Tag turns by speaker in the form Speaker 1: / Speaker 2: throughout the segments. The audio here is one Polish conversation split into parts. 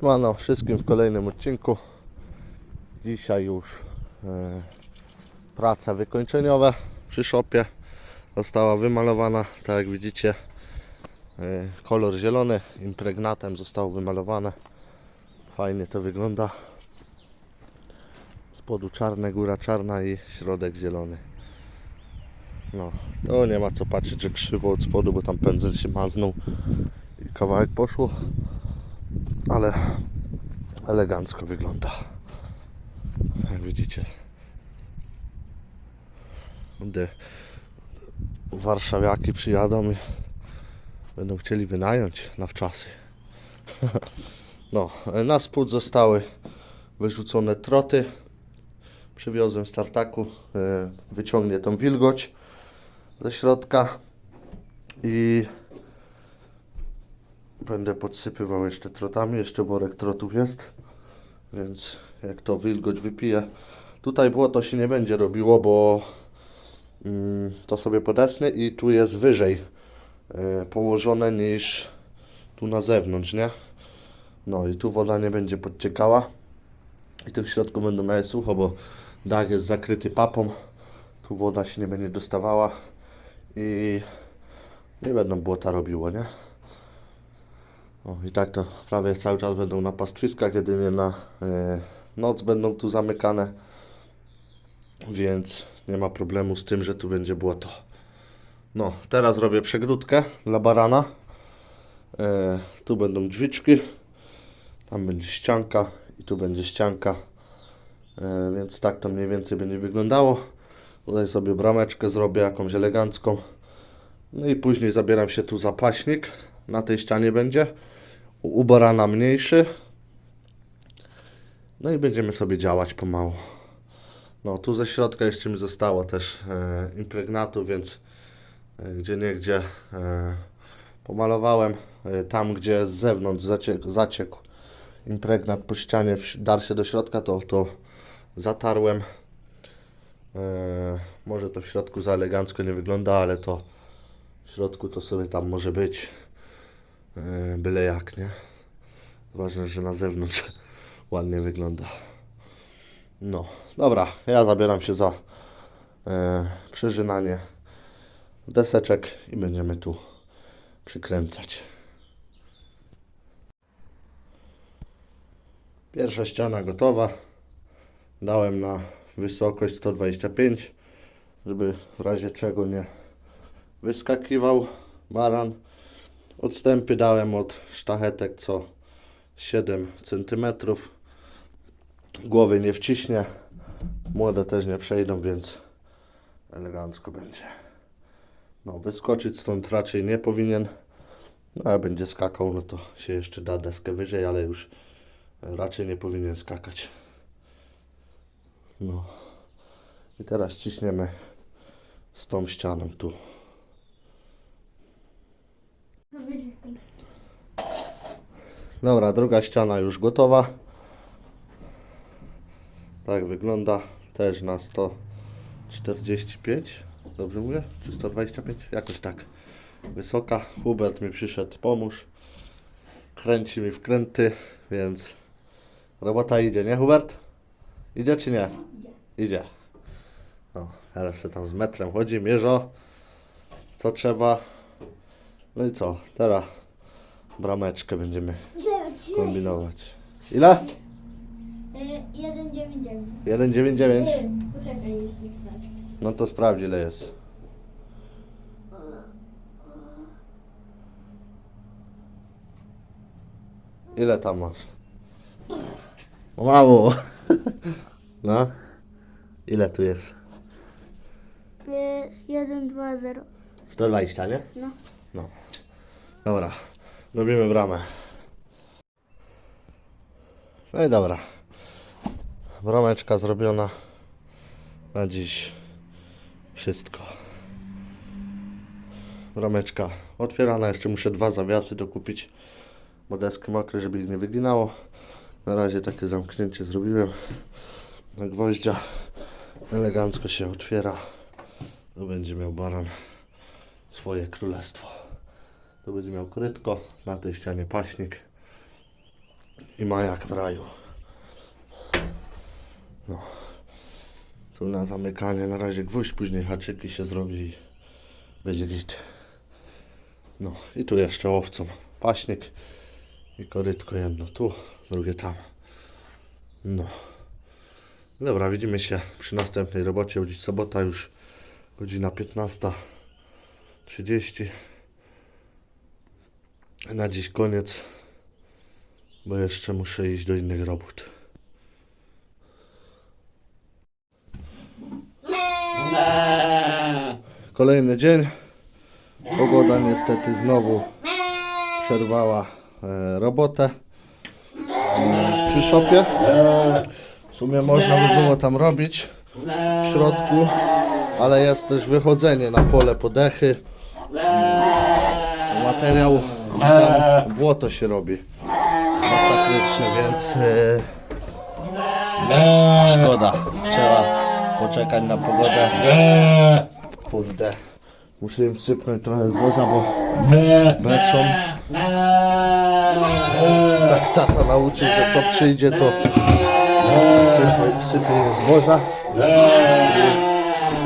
Speaker 1: Siemano wszystkim w kolejnym odcinku. Dzisiaj już e, prace wykończeniowe przy szopie. Została wymalowana, tak jak widzicie. E, kolor zielony, impregnatem zostało wymalowane. Fajnie to wygląda. Spodu czarne, góra czarna i środek zielony. No, to nie ma co patrzeć, że krzywo od spodu, bo tam pędzel się maznął i kawałek poszło ale elegancko wygląda. Jak widzicie. Gdy warszawiaki przyjadą i będą chcieli wynająć na wczasy. No, na spód zostały wyrzucone troty. Przywiozłem z tartaku. e, Wyciągnie tą wilgoć ze środka i Będę podsypywał jeszcze trotami, jeszcze worek trotów jest, więc jak to wilgoć wypije. Tutaj błoto się nie będzie robiło, bo mm, to sobie podesnę i tu jest wyżej e, położone niż tu na zewnątrz, nie? No i tu woda nie będzie podciekała i tu w środku będą miały sucho, bo dach jest zakryty papą. Tu woda się nie będzie dostawała i nie będą błota robiło, nie? I tak to prawie cały czas będą na pastwiskach, jedynie na e, noc będą tu zamykane, więc nie ma problemu z tym, że tu będzie błoto. No, teraz robię przegródkę dla barana. E, tu będą drzwiczki, tam będzie ścianka i tu będzie ścianka, e, więc tak to mniej więcej będzie wyglądało. Tutaj sobie brameczkę zrobię jakąś elegancką. No i później zabieram się tu za paśnik. Na tej ścianie będzie u barana mniejszy. No i będziemy sobie działać pomału. No tu ze środka jeszcze mi zostało też e, impregnatu, więc e, gdzie nie gdzie e, pomalowałem. E, tam gdzie z zewnątrz zaciekł, zaciekł impregnat po ścianie, dar się do środka, to, to zatarłem. E, może to w środku za elegancko nie wygląda, ale to w środku to sobie tam może być. E, byle jak, nie? Ważne, że na zewnątrz ładnie wygląda. No, dobra, ja zabieram się za e, przyrzynanie deseczek i będziemy tu przykręcać. Pierwsza ściana gotowa. Dałem na wysokość 125, żeby w razie czego nie wyskakiwał baran. Odstępy dałem od sztachetek co 7 cm. Głowy nie wciśnie. Młode też nie przejdą, więc elegancko będzie. No, wyskoczyć stąd raczej nie powinien. No, a będzie skakał, no to się jeszcze da deskę wyżej, ale już raczej nie powinien skakać. No. I teraz ciśniemy z tą ścianą tu. Dobra, druga ściana już gotowa. Tak wygląda. Też na 145. Dobrze mówię? Czy 125? Jakoś tak. Wysoka. Hubert mi przyszedł pomóż. Kręci mi wkręty, więc robota idzie, nie Hubert? Idzie czy nie? Idzie. No, teraz się tam z metrem chodzi, mierzo. Co trzeba. No i co? Teraz brameczkę będziemy kombinować. Ile?
Speaker 2: Y, 199.
Speaker 1: 1,99.
Speaker 2: Y, Poczekaj jeszcze chwilę.
Speaker 1: No to sprawdź ile jest. Ile tam masz? Mało. No. Ile tu jest?
Speaker 2: 1, 2, 0.
Speaker 1: 120, nie?
Speaker 2: No.
Speaker 1: Dobra. Robimy bramę. No i dobra. Brameczka zrobiona. Na dziś wszystko. Brameczka otwierana. Jeszcze muszę dwa zawiasy dokupić. Bo deski mokre, żeby ich nie wyginało. Na razie takie zamknięcie zrobiłem. Na gwoździa. Elegancko się otwiera. To będzie miał baran swoje królestwo. To będzie miał krytko, na tej ścianie paśnik. I ma jak w raju. No. Tu na zamykanie na razie gwóźdź, później haczyki się zrobi i będzie git. No i tu jeszcze owcą paśnik i korytko jedno tu, drugie tam. No. Dobra, widzimy się przy następnej robocie. Bo Dziś sobota już godzina 15.30. Na dziś koniec, bo jeszcze muszę iść do innych robót. Kolejny dzień. Pogoda niestety znowu przerwała e, robotę e, przy szopie. W sumie można by było tam robić w środku, ale jest też wychodzenie na pole podechy. Materiał tam błoto się robi masakryczne, więc e, szkoda. Trzeba poczekać na pogodę. Kurde. Muszę im sypnąć trochę zboża, bo beczą. Tak tata nauczył, że co przyjdzie to sypie im zboża.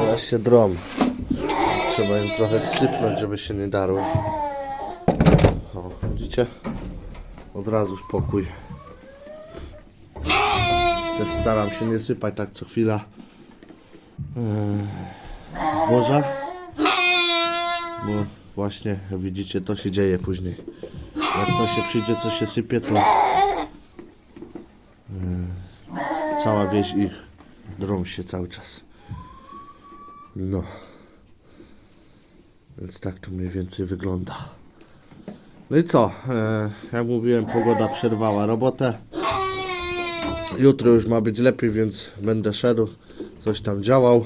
Speaker 1: Teraz się drom. Trzeba im trochę sypnąć, żeby się nie darły. Widzicie? Od razu spokój. Też staram się nie sypać tak co chwila e, zboża. Bo właśnie widzicie to się dzieje później. Jak coś się przyjdzie, co się sypie, to e, cała wieś ich drą się cały czas. No. Więc tak to mniej więcej wygląda. No i co? E, jak mówiłem, pogoda przerwała robotę. Jutro już ma być lepiej, więc będę szedł, coś tam działał.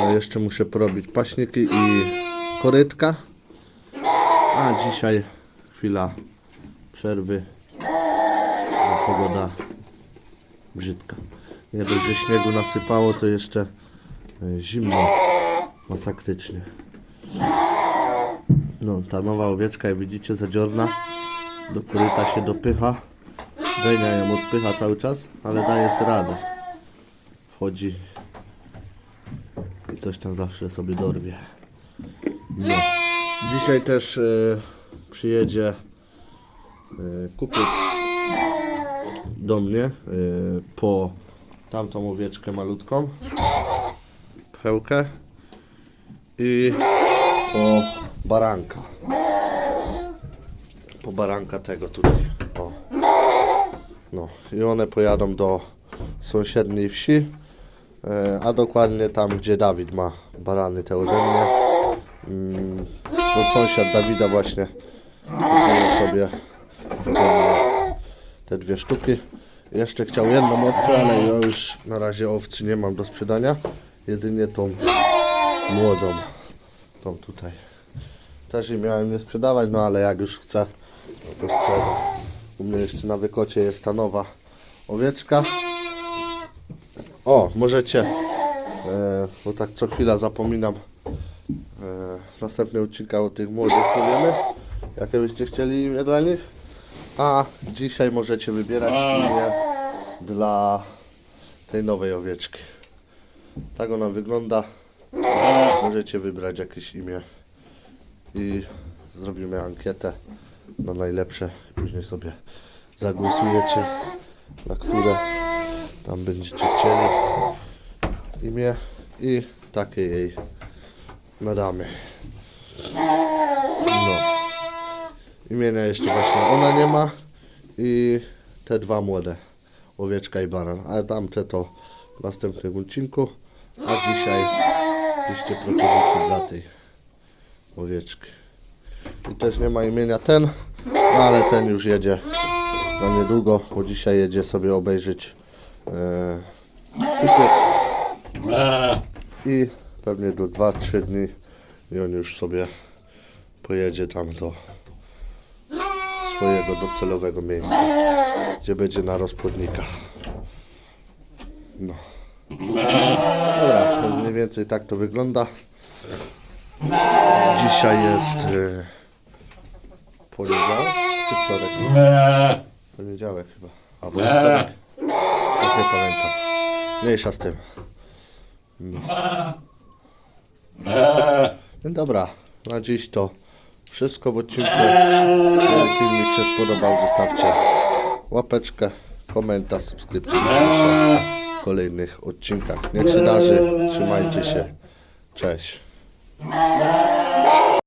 Speaker 1: E, jeszcze muszę porobić paśniki i korytka. A dzisiaj chwila przerwy. Bo pogoda brzydka. Nie dość, że śniegu nasypało, to jeszcze e, zimno masakrycznie. No, ta nowa owieczka, jak widzicie, zadziorna. Do koryta się dopycha. Benia ją odpycha cały czas, ale daje sobie radę. Wchodzi i coś tam zawsze sobie dorwie. No. Dzisiaj też e, przyjedzie e, kupiec do mnie e, po tamtą owieczkę malutką, pełkę i po baranka. Po baranka tego tutaj. O. No i one pojadą do sąsiedniej wsi, e, a dokładnie tam, gdzie Dawid ma barany te ode mnie. Bo sąsiad Dawida właśnie kupił sobie te dwie sztuki. Jeszcze chciał jedną owcę, ale ja już na razie owcy nie mam do sprzedania. Jedynie tą młodą, tą tutaj. Też jej miałem nie sprzedawać, no ale jak już chcę, no to sprzedam. U mnie jeszcze na wykocie jest ta nowa owieczka. O, możecie, e, bo tak co chwila zapominam, e, następny odcinka o tych młodych powiemy, jakie byście chcieli imię dla nich. A dzisiaj możecie wybierać imię dla tej nowej owieczki. Tak ona wygląda. Możecie wybrać jakieś imię i zrobimy ankietę na najlepsze. Później sobie zagłosujecie, na które tam będziecie chcieli imię i takie jej nadamy. No. Imienia jeszcze właśnie ona nie ma i te dwa młode, owieczka i baran, ale tamte to w następnym odcinku, a dzisiaj piszcie propozycje dla tej owieczki. I też nie ma imienia ten, no ale ten już jedzie za niedługo, bo dzisiaj jedzie sobie obejrzeć e, i pewnie do 2-3 dni i on już sobie pojedzie tam do swojego docelowego miejsca, gdzie będzie na rozpłodnikach. No. Dobra, mniej więcej tak to wygląda. Dzisiaj jest e, poniedziałek czy wtorek? Poniedziałek chyba. Albo wtorek. Tak nie pamiętam. Mniejsza z tym. No dobra, na dziś to wszystko w odcinku. Jeżeli filmik się spodobał, zostawcie łapeczkę, komentarz, subskrypcję w kolejnych odcinkach. Niech się darzy, trzymajcie się. Cześć. لا.